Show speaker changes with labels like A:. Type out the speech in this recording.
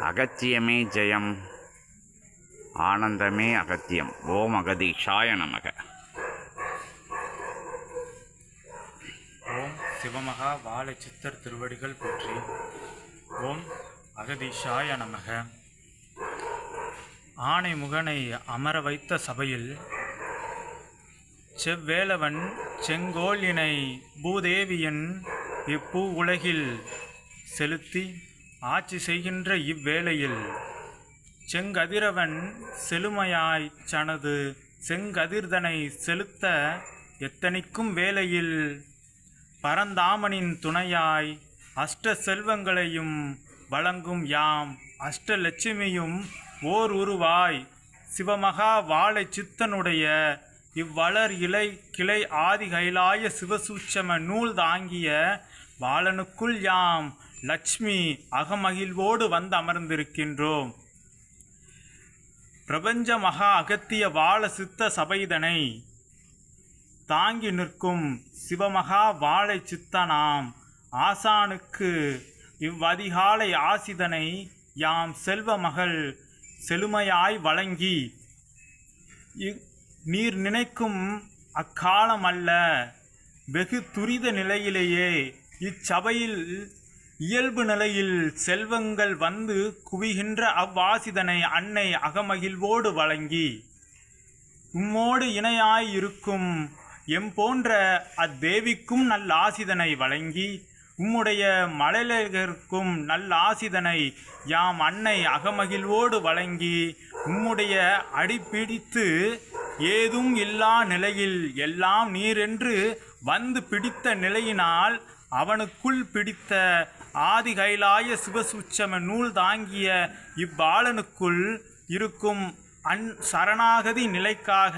A: அகத்தியமே ஜெயம். ஆனந்தமே அகத்தியம். ஓம் அகதீஷாய நமக.
B: ஓம் சிவமகா வாழ சித்தர் திருவடிகள் போற்றி. ஓம் அகதீஷாய நமக. ஆணை முகனை அமர வைத்த சபையில் செவ்வேலவன் செங்கோலினை பூதேவியன் இப்பூ உலகில் செலுத்தி ஆட்சி செய்கின்ற இவ்வேளையில் செங்கதிரவன் செழுமையாய் சனது செங்கதிர்தனை செலுத்த எத்தனைக்கும் வேளையில் பரந்தாமனின் துணையாய் அஷ்ட செல்வங்களையும் வழங்கும் யாம் அஷ்டலட்சுமியும் ஓர் உருவாய். சிவமகா வாழை சித்தனுடைய இவ்வளர் இலை கிளை ஆதி கைலாய சிவசூட்சம நூல் தாங்கிய வாழனுக்குள் யாம் லட்சுமி அகமகிழ்வோடு வந்து அமர்ந்திருக்கின்றோம். பிரபஞ்ச மகா அகத்திய வாழ சித்த சபைதனை தாங்கி நிற்கும் சிவமகா வாழை சித்தனாம். ஆசானுக்கு இவ்வதிகாலை ஆசிதனை யாம் செல்வ மகள் செழுமையாய் வழங்கி இ- நீர் நினைக்கும் அக்காலம் அல்ல வெகு துரித நிலையிலேயே இச்சபையில் இயல்பு நிலையில் செல்வங்கள் வந்து குவிகின்ற அவ்வாசிதனை அன்னை அகமகிழ்வோடு வழங்கி உம்மோடு இணையாயிருக்கும் எம் போன்ற அத்தேவிக்கும் நல்ல ஆசிதனை வழங்கி உம்முடைய மழலையர்க்கும் நல்ல ஆசிதனை யாம் அன்னை அகமகிழ்வோடு வழங்கி உம்முடைய அடிப்பிடித்து ஏதும் இல்லா நிலையில் எல்லாம் நீரென்று வந்து பிடித்த நிலையினால் அவனுக்குள் பிடித்த ஆதி கைலாய சிவசூச்சம நூல் தாங்கிய இவ்பாலனுக்குள் இருக்கும் அன் சரணாகதி நிலைக்காக